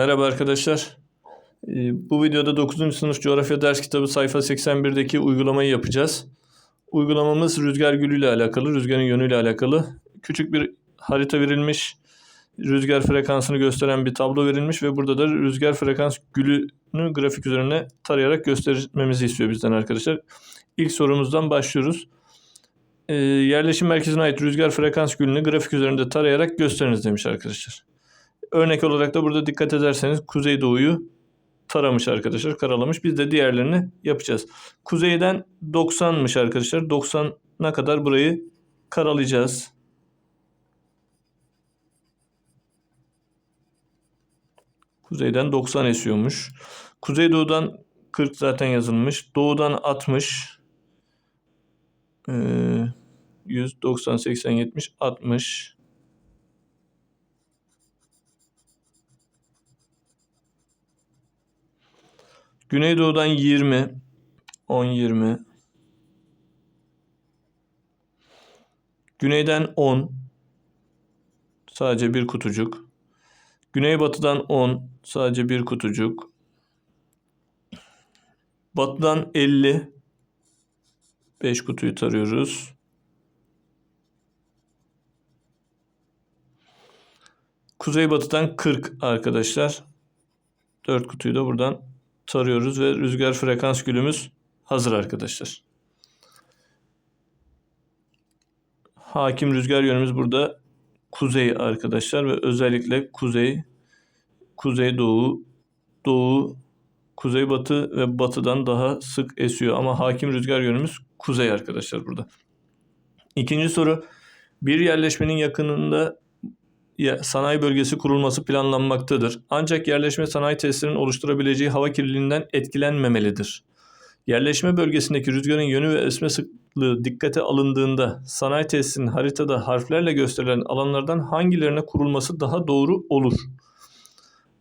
Merhaba arkadaşlar. Ee, Bu videoda 9. sınıf coğrafya ders kitabı sayfa 81'deki uygulamayı yapacağız. Uygulamamız rüzgar gülü ile alakalı, rüzgarın yönüyle alakalı. Küçük bir harita verilmiş, rüzgar frekansını gösteren bir tablo verilmiş ve burada da rüzgar frekans gülünü grafik üzerine tarayarak göstermemizi istiyor bizden arkadaşlar. İlk sorumuzdan başlıyoruz. Ee, yerleşim merkezine ait rüzgar frekans gülünü grafik üzerinde tarayarak gösteriniz demiş arkadaşlar. Örnek olarak da burada dikkat ederseniz kuzeydoğuyu taramış arkadaşlar, karalamış. Biz de diğerlerini yapacağız. Kuzeyden 90'mış arkadaşlar. 90'a kadar burayı karalayacağız. Kuzeyden 90 esiyormuş. Kuzeydoğudan 40 zaten yazılmış. Doğudan 60. Ee, 100, 90, 80, 70, 60. Güneydoğudan 20, 10, 20. Güneyden 10, sadece bir kutucuk. Güneybatıdan 10, sadece bir kutucuk. Batıdan 50, 5 kutuyu tarıyoruz. Kuzeybatıdan 40 arkadaşlar. 4 kutuyu da buradan tarıyoruz ve rüzgar frekans gülümüz hazır arkadaşlar. Hakim rüzgar yönümüz burada kuzey arkadaşlar ve özellikle kuzey, kuzeydoğu, doğu, kuzeybatı ve batıdan daha sık esiyor ama hakim rüzgar yönümüz kuzey arkadaşlar burada. İkinci soru bir yerleşmenin yakınında ya- sanayi bölgesi kurulması planlanmaktadır. Ancak yerleşme sanayi tesislerinin oluşturabileceği hava kirliliğinden etkilenmemelidir. Yerleşme bölgesindeki rüzgarın yönü ve esme sıklığı dikkate alındığında sanayi tesisinin haritada harflerle gösterilen alanlardan hangilerine kurulması daha doğru olur?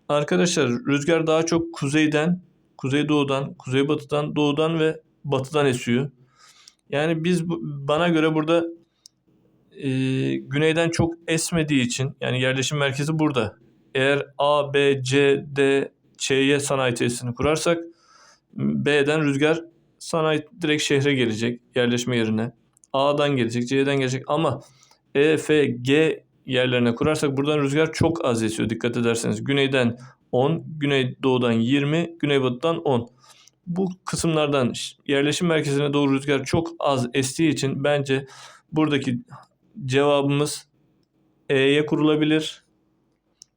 Arkadaşlar rüzgar daha çok kuzeyden, kuzeydoğudan, kuzeybatıdan, doğudan ve batıdan esiyor. Yani biz bana göre burada e, güneyden çok esmediği için yani yerleşim merkezi burada. Eğer A, B, C, D, Ç'ye sanayi tesisini kurarsak B'den rüzgar sanayi direkt şehre gelecek yerleşme yerine. A'dan gelecek, C'den gelecek ama E, F, G yerlerine kurarsak buradan rüzgar çok az esiyor dikkat ederseniz. Güneyden 10, güneydoğudan 20, güneybatıdan 10. Bu kısımlardan yerleşim merkezine doğru rüzgar çok az estiği için bence buradaki cevabımız E'ye kurulabilir,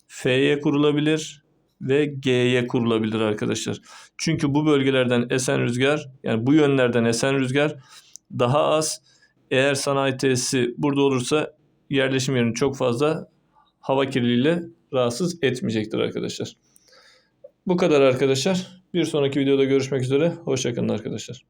F'ye kurulabilir ve G'ye kurulabilir arkadaşlar. Çünkü bu bölgelerden esen rüzgar yani bu yönlerden esen rüzgar daha az. Eğer sanayi tesisi burada olursa yerleşim yerini çok fazla hava kirliliğiyle rahatsız etmeyecektir arkadaşlar. Bu kadar arkadaşlar. Bir sonraki videoda görüşmek üzere. Hoşçakalın arkadaşlar.